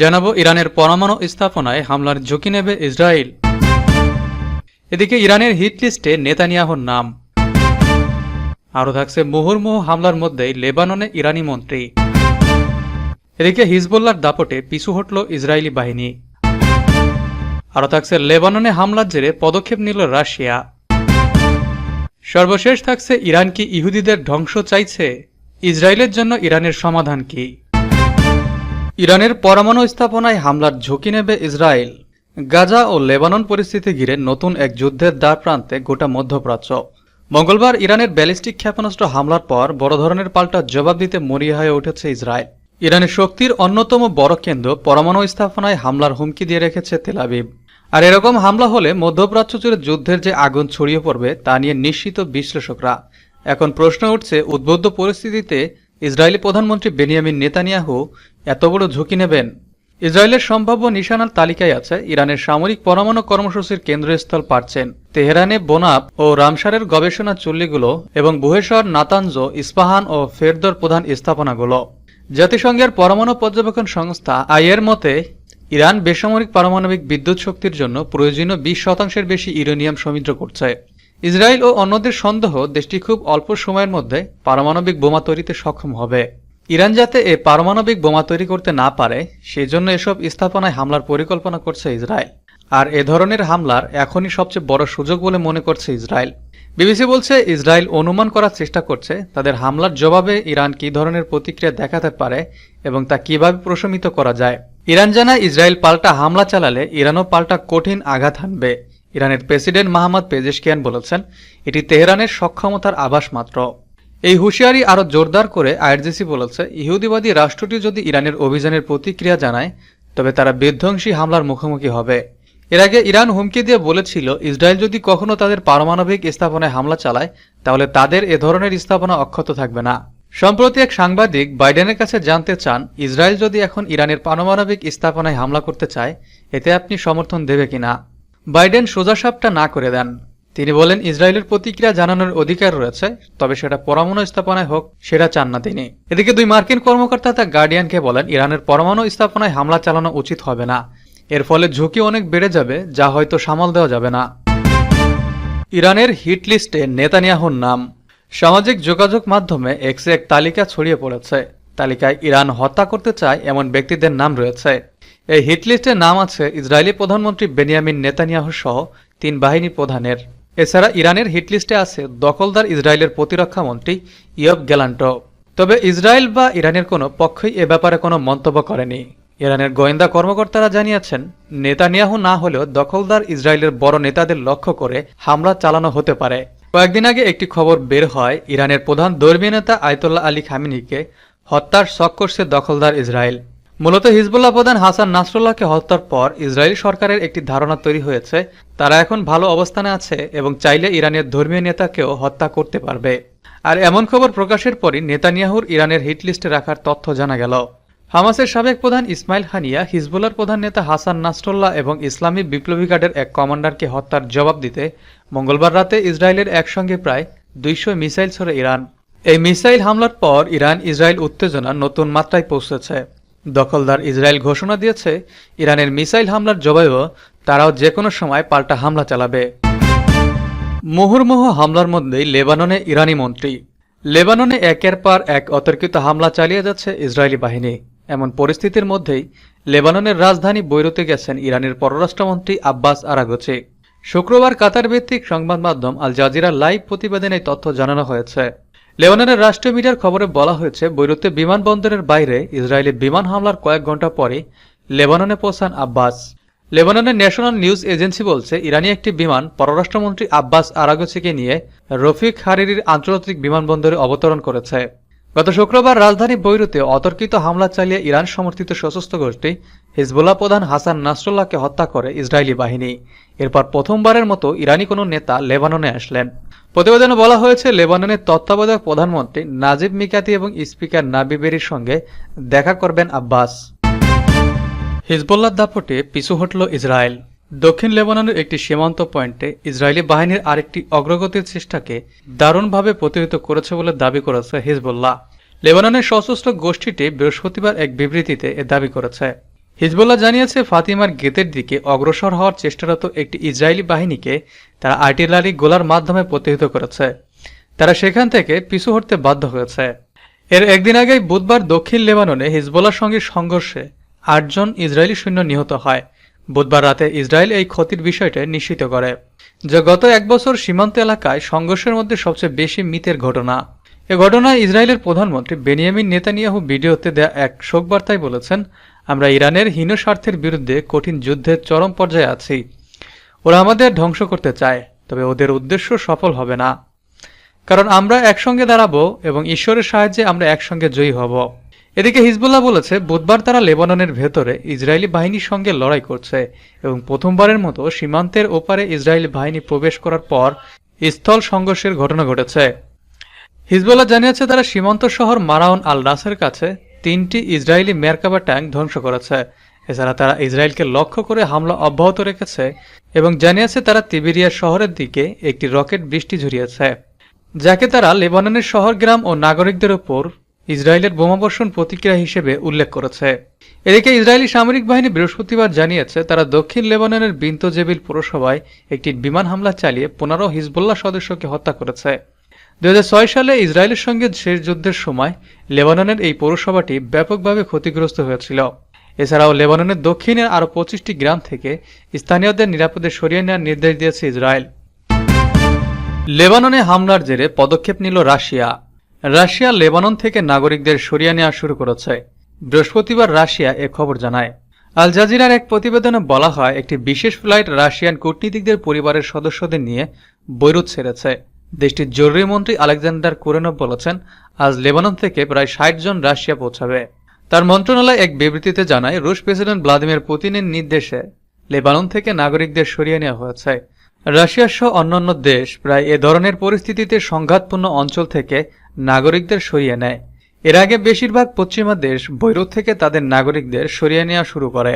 জানাব ইরানের পরমাণু স্থাপনায় হামলার ঝুঁকি নেবে ইসরায়েল। এদিকে ইরানের হিট লিস্টে নেতানিয়াহুর নাম। আরও থাকছে মুহুর্মুহু হামলার মধ্যেই লেবাননে ইরানি মন্ত্রী। এদিকে হিজবুল্লার দাপটে পিছু হটল ইসরায়েলি বাহিনী। আরও থাকছে লেবাননে হামলার জেরে পদক্ষেপ নিল রাশিয়া। সর্বশেষ থাকছে ইরান কি ইহুদিদের ধ্বংস চাইছে? ইসরায়েলের জন্য ইরানের সমাধান কি? ইরানের পরমাণু স্থাপনায় হামলার ঝুঁকি নেবে ইসরায়েল। গাজা ও লেবানন পরিস্থিতি ঘিরে নতুন এক যুদ্ধের দ্বার প্রান্তে গোটা মধ্যপ্রাচ্য। মঙ্গলবার ইরানের ব্যালিস্টিক ক্ষেপণাস্ত্র হামলার পর বড় ধরনের পাল্টা জবাব দিতে মরিয়া হয়ে উঠেছে ইসরায়েল। ইরানের শক্তির অন্যতম বড় কেন্দ্র পরমাণু স্থাপনায় হামলার হুমকি দিয়ে রেখেছে তেলাবিব আর এরকম হামলা হলে মধ্যপ্রাচ্য জুড়ে যুদ্ধের যে আগুন ছড়িয়ে পড়বে তা নিয়ে নিশ্চিত বিশ্লেষকরা। এখন প্রশ্ন উঠছে, উদ্বুদ্ধ পরিস্থিতিতে ইসরায়েলি প্রধানমন্ত্রী বেনিয়ামিন নেতানিয়াহু এত বড় ঝুঁকি নেবেন? ইসরায়েলের সম্ভাব্য নিশানার তালিকায় আছে, ইরানের সামরিক পরমাণু কর্মসূচির কেন্দ্রস্থল পারছেন। তেহরানে বোনাপ ও রামসারের গবেষণা চুল্লিগুলো এবং বুহেশ্বর নাতানজ, ইস্পাহান ও ফেরদর প্রধান স্থাপনাগুলো। জাতিসংঘের পরমাণু পর্যবেক্ষণ সংস্থা আইয়ের মতে, ইরান বেসামরিক পারমাণবিক বিদ্যুৎ শক্তির জন্য প্রয়োজনীয় বিশ শতাংশের বেশি ইউরেনিয়াম সমৃদ্ধ করছে। ইসরায়েল ও অন্যদের সন্দেহ দেশটি খুব অল্প সময়ের মধ্যে পারমাণবিক বোমা তৈরিতে সক্ষম হবে। ইরান যাতে এ পারমাণবিক বোমা তৈরি করতে না পারে, সেজন্য এসব স্থাপনায় হামলার পরিকল্পনা করছে ইসরায়েল। আর এ ধরনের হামলার এখনই সবচেয়ে বড় সুযোগ বলে মনে করছে ইসরায়েল। বিবিসি বলছে, ইসরায়েল অনুমান করার চেষ্টা করছে তাদের হামলার জবাবে ইরান কী ধরনের প্রতিক্রিয়া দেখাতে পারে এবং তা কীভাবে প্রশমিত করা যায়। ইরান জানায়, ইসরায়েল পাল্টা হামলা চালালে ইরানও পাল্টা কঠিন আঘাত হানবে। ইরানের প্রেসিডেন্ট মাহমদ পেজেশকিয়ান বলেছেন, এটি তেহরানের সক্ষমতার আভাস মাত্র। এই হুঁশিয়ারি আরও জোরদার করে আইআরজিসি বলেছে, ইহুদিবাদী রাষ্ট্রটি যদি ইরানের অভিযানের প্রতিক্রিয়া জানায়, তবে তারা বিধ্বংসী হামলার মুখোমুখি হবে। এর আগে ইরান হুমকি দিয়ে বলেছিল, ইসরায়েল যদি কখনো তাদের পারমাণবিক স্থাপনায় হামলা চালায়, তাহলে তাদের এ ধরনের স্থাপনা অক্ষত থাকবে না। সম্প্রতি এক সাংবাদিক বাইডেনের কাছে জানতে চান, ইসরায়েল যদি এখন ইরানের পারমাণবিক স্থাপনায় হামলা করতে চায়, এতে আপনি সমর্থন দেবে কিনা। বাইডেন সোজাসাপটা না করে দেন। তিনি বলেন, ইসরায়েলের প্রতিক্রিয়া জানানোর অধিকার রয়েছে, তবে সেটা পরমাণু স্থাপনায় হোক, সেটা চান না তিনি। এদিকে দুই মার্কিন কর্মকর্তা তা গার্ডিয়ানকে বলেন, ইরানের পরমাণু স্থাপনায় হামলা চালানো উচিত হবে না। এর ফলে ঝুঁকি অনেক বেড়ে যাবে, যা হয়তো সামাল দেওয়া যাবে না। ইরানের হিট লিস্টে নেতানিয়াহুর নাম। সামাজিক যোগাযোগ মাধ্যমে এক্সে এক তালিকা ছড়িয়ে পড়েছে। তালিকায় ইরান হত্যা করতে চায় এমন ব্যক্তিদের নাম রয়েছে। এই হিট লিস্টে নাম আছে ইসরায়েলি প্রধানমন্ত্রী বেনিয়ামিন নেতানিয়াহু সহ তিন বাহিনী প্রধানের। এছাড়া ইরানের হিটলিস্টে আছে দখলদার ইসরায়েলের প্রতিরক্ষা মন্ত্রী ইয়ব গ্যালান্টো তবে ইসরায়েল বা ইরানের কোনো পক্ষই এ ব্যাপারে কোনো মন্তব্য করেনি। ইরানের গোয়েন্দা কর্মকর্তারা জানিয়েছেন, নেতানিয়াহু না হলেও দখলদার ইসরায়েলের বড় নেতাদের লক্ষ্য করে হামলা চালানো হতে পারে। কয়েকদিন আগে একটি খবর বের হয়, ইরানের প্রধান ধর্মীয় নেতা আয়তুল্লাহ আলী খামিনিকে হত্যার শখ করছে দখলদার ইসরায়েল। মূলত হিজবুল্লাহ প্রধান হাসান নাসরুল্লাহকে হত্যার পর ইসরায়েল সরকারের একটি ধারণা তৈরি হয়েছে। তারা এখন ভালো অবস্থানে আছে এবং চাইলে ইরানের ধর্মীয় নেতাকেও হত্যা করতে পারবে। আর এমন খবর প্রকাশের পরই নেতানিয়াহুর ইরানের হিটলিস্টে রাখার তথ্য জানা গেল। হামাসের সাবেক প্রধান ইসমাইল হানিয়া হিজবুল্লার প্রধান নেতা হাসান নাসরুল্লাহ এবং ইসলামী বিপ্লবী গার্ডের এক কমান্ডারকে হত্যার জবাব দিতে মঙ্গলবার রাতে ইসরায়েলের একসঙ্গে প্রায় দুইশো মিসাইল ছড়ে ইরান। এই মিসাইল হামলার পর ইরান ইসরায়েল উত্তেজনা নতুন মাত্রায় পৌঁছেছে। দখলদার ইসরায়েল ঘোষণা দিয়েছে, ইরানের মিসাইল হামলার জবাবেও তারাও যে কোনো সময় পাল্টা হামলা চালাবে। মুহুর্মুহ হামলার মধ্যেই লেবাননে ইরানি মন্ত্রী। লেবাননে একের পর এক অতর্কিত হামলা চালিয়ে যাচ্ছে ইসরায়েলি বাহিনী। এমন পরিস্থিতির মধ্যেই লেবাননের রাজধানী বৈরুতে গেছেন ইরানের পররাষ্ট্রমন্ত্রী আব্বাস আরাগোচি। শুক্রবার কাতার ভিত্তিক সংবাদ মাধ্যম আল জাজিরা লাইভ প্রতিবেদনে তথ্য জানানো হয়েছে। লেবাননের রাষ্ট্রীয় মিডিয়ার খবরে বলা হয়েছে, বৈরুতে বিমানবন্দরের বাইরে ইসরায়েলি বিমান হামলার কয়েক ঘণ্টা পরে লেবাননে পৌঁছান আব্বাস। লেবাননের ন্যাশনাল নিউজ এজেন্সি বলছে, ইরানি একটি বিমান পররাষ্ট্রমন্ত্রী আব্বাস আরাগোচিকে নিয়ে রফিক হারিরির আন্তর্জাতিক বিমানবন্দরে অবতরণ করেছে। গত শুক্রবার রাজধানী বৈরুতে অতর্কিত হামলা চালিয়ে ইরান সমর্থিত সশস্ত্র গোষ্ঠী হিজবুল্লাহ প্রধান হাসান নাসরুল্লাহকে হত্যা করে ইসরায়েলি বাহিনী। এরপর প্রথমবারের মতো ইরানি কোনো নেতা লেবাননে আসলেন। প্রতিবেদনে বলা হয়েছে, লেবাননের তত্ত্বাবধায়ক প্রধানমন্ত্রী নাজিব মিকাতি এবং স্পিকার নাবিবেরির সঙ্গে দেখা করবেন আব্বাস। হিজবুল্লাহ দাপটে পিছু হটল ইসরায়েল। দক্ষিণ লেবাননের একটি সীমান্ত পয়েন্টে ইসরায়েলি বাহিনীর আরেকটি অগ্রগতির চেষ্টাকে দারুণভাবে প্রতিহত করেছে বলে দাবি করেছে হিজবুল্লাহ। লেবাননের সশস্ত্র গোষ্ঠীটি বৃহস্পতিবার এক বিবৃতিতে এ দাবি করেছে। হিজবুল্লাহ জানিয়েছে, ফাতিমার গেতের দিকে অগ্রসর হওয়ার চেষ্টারত একটি ইসরায়েলি বাহিনীকে তারা আর্টিলারি গোলার মাধ্যমে প্রতিহত করেছে। তারা সেখান থেকে পিছু হটতে বাধ্য হয়েছে। এর একদিন আগেই বুধবার দক্ষিণ লেবাননে হিজবুল্লার সঙ্গে সংঘর্ষে আটজন ইসরায়েলি সৈন্য নিহত হয়। বুধবার রাতে ইসরায়েল এই ক্ষতির বিষয়টি নিশ্চিত করে। যা গত এক বছর সীমান্ত এলাকায় সংঘর্ষের মধ্যে সবচেয়ে বেশি মিতের ঘটনা। এ ঘটনায় ইসরায়েলের প্রধানমন্ত্রী বেনিয়ামিন নেতানিয়াহু ভিডিওতে দেয়া এক শোকবার্তায় বলেছেন, আমরা ইরানের হীন স্বার্থের বিরুদ্ধে কঠিন যুদ্ধের চরম পর্যায়ে আছি। ওরা আমাদের ধ্বংস করতে চায়, তবে ওদের উদ্দেশ্য সফল হবে না। কারণ আমরা একসঙ্গে দাঁড়াবো এবং ঈশ্বরের সাহায্যে আমরা একসঙ্গে জয়ী হব। এদিকে হিজবুল্লাহ বলেছে, বুধবার তারা লেবাননের ভেতরে ইসরায়েলি বাহিনীর সঙ্গে লড়াই করছে এবং প্রথমবারের মতো সীমান্তের ওপারে ইসরায়েলি বাহিনী প্রবেশ করার পর স্থল সংঘর্ষের ঘটনা ঘটেছে। হিজবুল্লাহ জানিয়েছে, তারা সীমান্ত শহর মারাউন আল নাসের কাছে তিনটি ইসরায়েলি মেরকাবা ট্যাঙ্ক ধ্বংস করেছে। এছাড়া তারা ইসরায়েলকে লক্ষ্য করে হামলা অব্যাহত রেখেছে এবং জানিয়েছে, তারা তিবেরিয়া শহরের দিকে একটি রকেট বৃষ্টি ঝরিয়েছে যাকে তারা লেবাননের শহর, গ্রাম ও নাগরিকদের ওপর ইসরায়েলের বোমাবর্ষণ প্রতিক্রিয়া হিসেবে উল্লেখ করেছে। এদিকে ইসরায়েলি সামরিক বাহিনী বৃহস্পতিবার জানিয়েছে, তারা দক্ষিণ লেবাননের বিন্তজেবিল পৌরসভায় একটি বিমান হামলা চালিয়ে পনেরো হিজবুল্লাহ সদস্যকে হত্যা করেছে। দুই হাজার ছয় সালে ইসরায়েলের সঙ্গে শেষ যুদ্ধের সময় লেবাননের এই পৌরসভাটি ব্যাপকভাবে ক্ষতিগ্রস্ত হয়েছিল। এছাড়াও লেবাননের দক্ষিণের আরও পঁচিশটি গ্রাম থেকে স্থানীয়দের নিরাপদে সরিয়ে নেওয়ার নির্দেশ দিয়েছে ইসরায়েল। লেবাননে হামলার জেরে পদক্ষেপ নিল রাশিয়া। রাশিয়া লেবানন থেকে নাগরিকদের সরিয়ে নেওয়া শুরু করেছে। বৃহস্পতিবার রাশিয়া এ খবর জানায়। আল জাজিরার এক প্রতিবেদনে বলা হয়, একটি বিশেষ ফ্লাইট রাশিয়ান কূটনীতিকদের পরিবারের সদস্যদের নিয়ে বৈরুত ছেড়েছে। দেশটির জরুরি মন্ত্রী আলেকজান্ডার কুরেনভ বলেছেন, আজ লেবানন থেকে প্রায় ষাট জন রাশিয়া পৌঁছাবে। তার মন্ত্রণালয় এক বিবৃতিতে জানায়, রুশ প্রেসিডেন্ট ভ্লাদিমির পুতিনের নির্দেশে লেবানন থেকে নাগরিকদের সরিয়ে নেওয়া হয়েছে। রাশিয়া সহ অন্যান্য দেশ প্রায় এ ধরনের পরিস্থিতিতে সংঘাতপূর্ণ অঞ্চল থেকে নাগরিকদের সরিয়ে নেয়। এর আগে বেশিরভাগ পশ্চিমা দেশ বৈরুত থেকে তাদের নাগরিকদের সরিয়ে নেওয়া শুরু করে।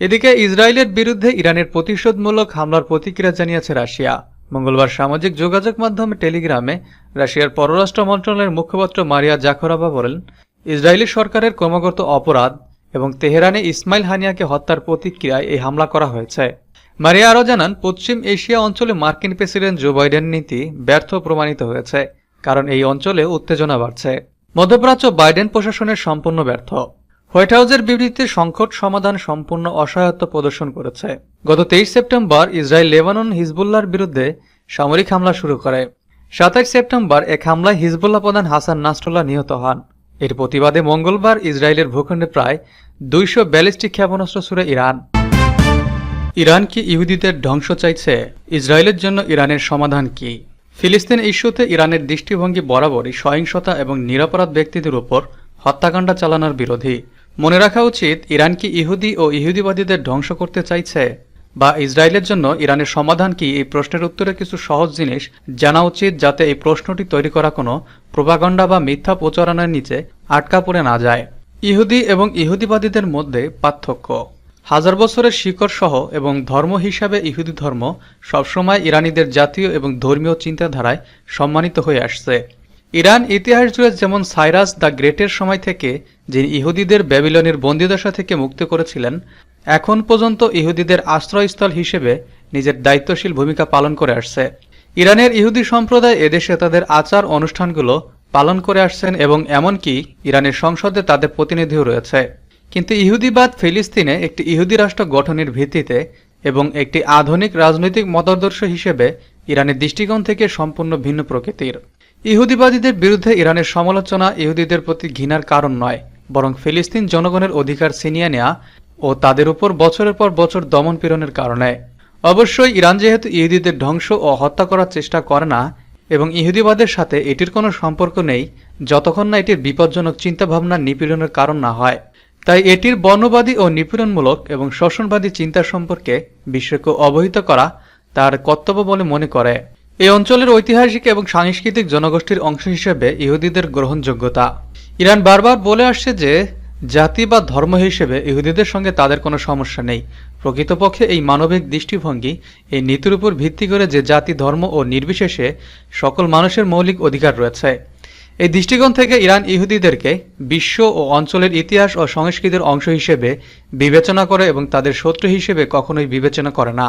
এদিকে ইসরায়েলের বিরুদ্ধে ইরানের প্রতিশোধমূলক হামলার প্রতিক্রিয়া জানিয়েছে রাশিয়া। মঙ্গলবার সামাজিক যোগাযোগ মাধ্যমে টেলিগ্রামে রাশিয়ার পররাষ্ট্র মন্ত্রণালয়ের মুখপাত্র মারিয়া জাখরাবা বলেন, ইসরায়েলি সরকারের ক্রমাগত অপরাধ এবং তেহরানে ইসমাইল হানিয়াকে হত্যার প্রতিক্রিয়ায় এই হামলা করা হয়েছে। মারিয়া আরও জানান, পশ্চিম এশিয়া অঞ্চলে মার্কিন প্রেসিডেন্ট জো বাইডেন নীতি ব্যর্থ প্রমাণিত হয়েছে। কারণ এই অঞ্চলে উত্তেজনা বাড়ছে। মধ্যপ্রাচ্য বাইডেন প্রশাসনের সম্পূর্ণ ব্যর্থ। হোয়াইট হাউসের বিবৃতিতে সংকট সমাধান সম্পূর্ণ অসহায়ত্ব প্রদর্শন করেছে। গত তেইশ সেপ্টেম্বর ইসরায়েল লেবানন হিজবুল্লাহর বিরুদ্ধে সামরিক হামলা শুরু করে। সাতাইশ সেপ্টেম্বর এক হামলায় হিজবুল্লাহ প্রধান হাসান নাসরুল্লাহ নিহত হন। এর প্রতিবাদে মঙ্গলবার ইসরায়েলের ভূখণ্ডে প্রায় দুইশো ব্যালিস্টিক ক্ষেপণাস্ত্র ছুড়ে ইরান। ইরান কি ইহুদিদের ধ্বংস চাইছে? ইসরায়েলের জন্য ইরানের সমাধান কি? ফিলিস্তিন ইস্যুতে ইরানের দৃষ্টিভঙ্গি বরাবরই সহিংসতা এবং নিরাপরাধ ব্যক্তিদের উপর হত্যাকাণ্ড চালানোর বিরোধী। মনে রাখা উচিত, ইরান কি ইহুদি ও ইহুদিবাদীদের ধ্বংস করতে চাইছে? বা ইসরায়েলের জন্য ইরানের সমাধান কি? এই প্রশ্নের উত্তরে কিছু সহজ জিনিস জানা উচিত যাতে এই প্রশ্নটি তৈরি করা কোনো প্রভাগণ্ডা বা মিথ্যা প্রচারণার নিচে আটকা পড়ে না যায়। ইহুদি এবং ইহুদিবাদীদের মধ্যে পার্থক্য। হাজার বছরের শিকড় সহ এবং ধর্ম হিসাবে ইহুদি ধর্ম সবসময় ইরানিদের জাতীয় এবং ধর্মীয় চিন্তাধারায় সম্মানিত হয়ে আসছে। ইরান ইতিহাস জুড়ে যেমন সাইরাস দ্য গ্রেটের সময় থেকে যিনি ইহুদিদের ব্যাবিলনের বন্দিদশা থেকে মুক্ত করেছিলেন, এখন পর্যন্ত ইহুদিদের আশ্রয়স্থল হিসেবে নিজের দায়িত্বশীল ভূমিকা পালন করে আসছে। ইরানের ইহুদি সম্প্রদায় এদেশে তাদের আচার অনুষ্ঠানগুলো পালন করে আসছেন এবং এমনকি ইরানের সংসদে তাদের প্রতিনিধিও রয়েছে। কিন্তু ইহুদিবাদ ফিলিস্তিনে একটি ইহুদি রাষ্ট্র গঠনের ভিত্তিতে এবং একটি আধুনিক রাজনৈতিক মতাদর্শ হিসেবে ইরানের দৃষ্টিকোণ থেকে সম্পূর্ণ ভিন্ন প্রকৃতির। ইহুদিবাদীদের বিরুদ্ধে ইরানের সমালোচনা ইহুদিদের প্রতি ঘৃণার কারণ নয়, বরং ফিলিস্তিন জনগণের অধিকার ছিনিয়ে নেওয়া ও তাদের উপর বছরের পর বছর দমন পীড়নের কারণে। অবশ্যই ইরান যেহেতু ইহুদিদের ধ্বংস ও হত্যা করার চেষ্টা করে না এবং ইহুদিবাদের সাথে এটির কোনো সম্পর্ক নেই, যতক্ষণ না এটির বিপজ্জনক চিন্তাভাবনা নিপীড়নের কারণ না হয়। তাই এটির বর্ণবাদী ও নিপীড়নমূলক এবং শোষণবাদী চিন্তা সম্পর্কে বিশ্বকে অবহিত করা তার কর্তব্য বলে মনে করে। এই অঞ্চলের ঐতিহাসিক এবং সাংস্কৃতিক জনগোষ্ঠীর অংশ হিসেবে ইহুদিদের গ্রহণযোগ্যতা। ইরান বারবার বলে আসছে যে, জাতি বা ধর্ম হিসেবে ইহুদিদের সঙ্গে তাদের কোনো সমস্যা নেই। প্রকৃতপক্ষে এই মানবিক দৃষ্টিভঙ্গি এই নীতির উপর ভিত্তি করে যে জাতি, ধর্ম ও নির্বিশেষে সকল মানুষের মৌলিক অধিকার রয়েছে। এই দৃষ্টিকোণ থেকে ইরান ইহুদিদেরকে বিশ্ব ও অঞ্চলের ইতিহাস ও সংস্কৃতির অংশ হিসেবে বিবেচনা করে এবং তাদের শত্রু হিসেবে কখনোই বিবেচনা করে না।